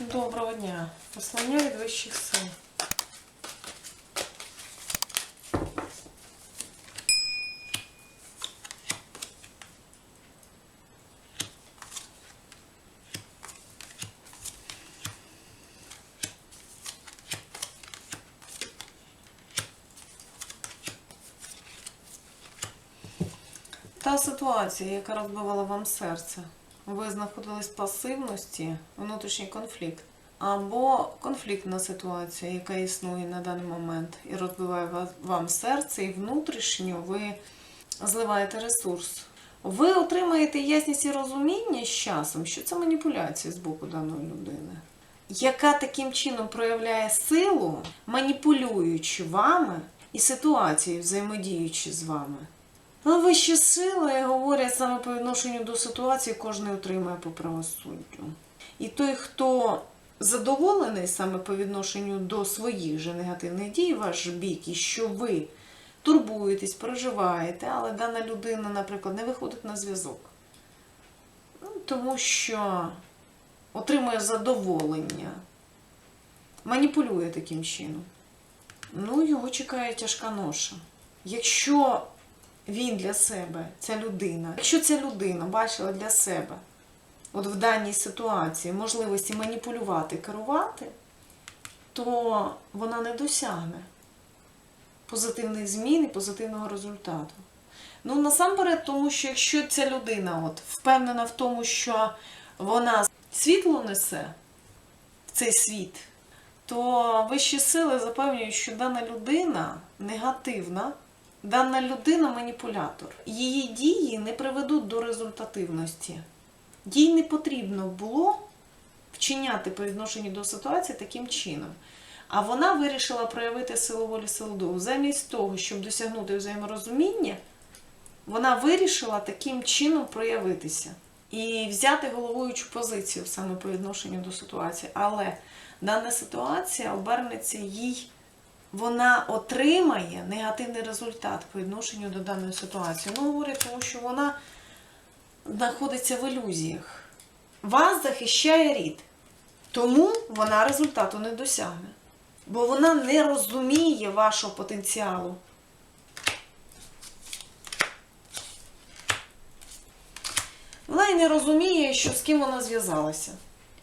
Доброго дня. Послання від вищих сил. Та ситуація, яка розбивала вам серце, ви знаходились в пасивності, внутрішній конфлікт, або конфліктна ситуація, яка існує на даний момент і розбиває вам серце, і внутрішньо ви зливаєте ресурс. Ви отримаєте ясність і розуміння з часом, що це маніпуляція з боку даної людини, яка таким чином проявляє силу, маніпулюючи вами і ситуацією, взаємодіючи з вами. Ну, вищі сили говорять саме по відношенню до ситуації, кожен отримає по правосуддю. І той, хто задоволений саме по відношенню до своїх же негативних дій, ваш бік, і що ви турбуєтесь, переживаєте, але дана людина, наприклад, не виходить на зв'язок. Ну, тому що отримує задоволення, маніпулює таким чином. Ну, його чекає тяжка ноша. Якщо він для себе, ця людина, якщо ця людина бачила для себе, от в даній ситуації можливості маніпулювати, керувати, то вона не досягне позитивних змін і позитивного результату. Ну, насамперед, тому що якщо ця людина от, впевнена в тому, що вона світло несе в цей світ, то вищі сили запевнюють, що дана людина негативна, дана людина маніпулятор. Її дії не приведуть до результативності. Їй не потрібно було вчиняти по відношенню до ситуації таким чином. А вона вирішила проявити силу волі силу. Замість того, щоб досягнути взаєморозуміння, вона вирішила таким чином проявитися і взяти головуючу позицію саме по відношенню до ситуації. Але дана ситуація обернеться їй, вона отримає негативний результат по відношенню до даної ситуації. Ну, говорять, тому що вона знаходиться в ілюзіях. Вас захищає рід. Тому вона результату не досягне. Бо вона не розуміє вашого потенціалу. Вона і не розуміє, що з ким вона зв'язалася.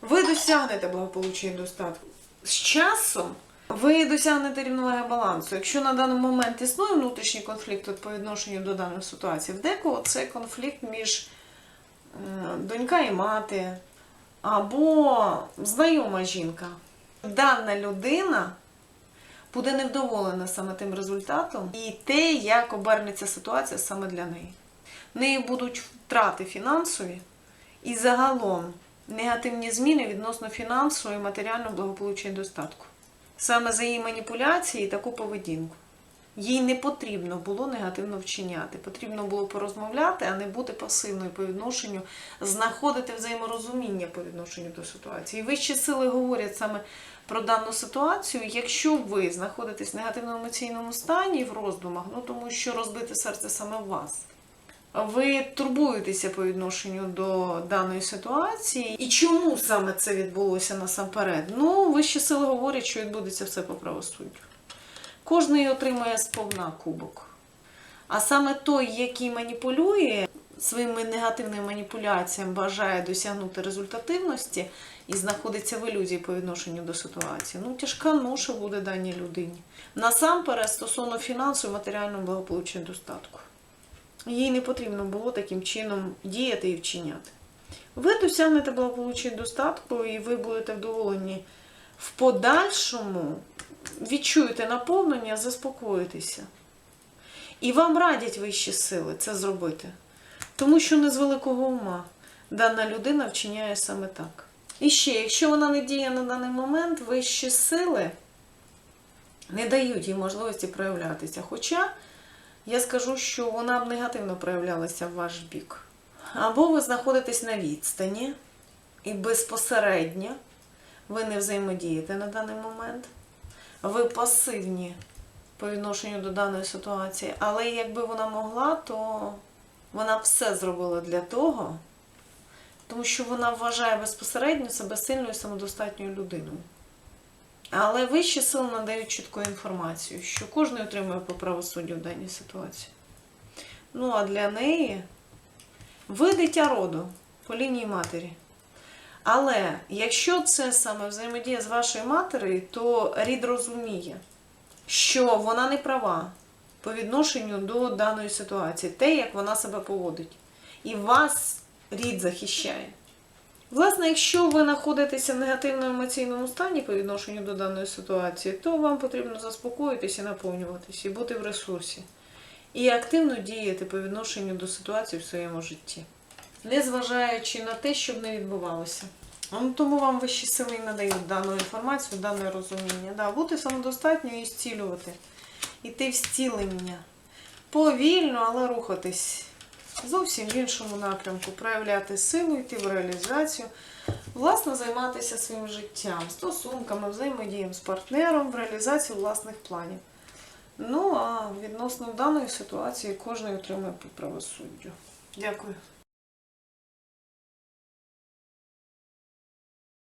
Ви досягнете благополуччя і достатку. З часом ви досягнете рівноваги балансу. Якщо на даний момент існує внутрішній конфлікт по відношенню до даної ситуації, в декого це конфлікт між е, донька і мати, або знайома жінка. Дана людина буде невдоволена саме тим результатом і те, як обернеться ситуація саме для неї. В неї будуть втрати фінансові і загалом негативні зміни відносно фінансового і матеріального благополуччя і достатку. Саме за її маніпуляції таку поведінку. Їй не потрібно було негативно вчиняти. Потрібно було порозмовляти, а не бути пасивною по відношенню, знаходити взаєморозуміння по відношенню до ситуації. І вищі сили говорять саме про дану ситуацію, якщо ви знаходитесь в негативному емоційному стані в роздумах, ну тому що розбите серце саме вас. Ви турбуєтеся по відношенню до даної ситуації. І чому саме це відбулося насамперед? Ну, вищі сили говорять, що відбудеться все по правосуддю. Кожний отримує сповна кубок. А саме той, який маніпулює своїми негативними маніпуляціями, бажає досягнути результативності і знаходиться в ілюзії по відношенню до ситуації. Ну, тяжка ноша буде даній людині. Насамперед, стосовно фінансу і матеріального благополуччя достатку. Їй не потрібно було таким чином діяти і вчиняти. Ви досягнете благополуччя достатку, і ви будете вдоволені в подальшому, відчуєте наповнення, заспокоїтеся. І вам радять вищі сили це зробити. Тому що не з великого ума дана людина вчиняє саме так. І ще, якщо вона не діє на даний момент, вищі сили не дають їй можливості проявлятися. Хоча я скажу, що вона б негативно проявлялася в ваш бік. Або ви знаходитесь на відстані і безпосередньо ви не взаємодієте на даний момент. Ви пасивні по відношенню до даної ситуації, але якби вона могла, то вона б все зробила для того, Тому що вона вважає безпосередньо себе сильною самодостатньою людиною. Але вищі сили надають чітку інформацію, що кожен отримує по правосуддю в даній ситуації. Ну, а для неї ви дитя роду по лінії матері. Але якщо це саме взаємодія з вашою матір'ю, то рід розуміє, що вона не права по відношенню до даної ситуації, те, як вона себе поводить. І вас рід захищає. Власне, якщо ви знаходитеся в негативному емоційному стані по відношенню до даної ситуації, то вам потрібно заспокоїтися, наповнюватися і бути в ресурсі. І активно діяти по відношенню до ситуації в своєму житті, незважаючи на те, що б не відбувалося. Тому вам вищі сили надають дану інформацію, дане розуміння. Да, бути самодостатньою і зцілювати. Іти в зцілення. Повільно, але рухатись зовсім в іншому напрямку, проявляти силу, йти в реалізацію, власне, займатися своїм життям, стосунками, взаємодієм з партнером, в реалізацію власних планів. Ну, а відносно даної ситуації кожен отримує по правосуддю. Дякую.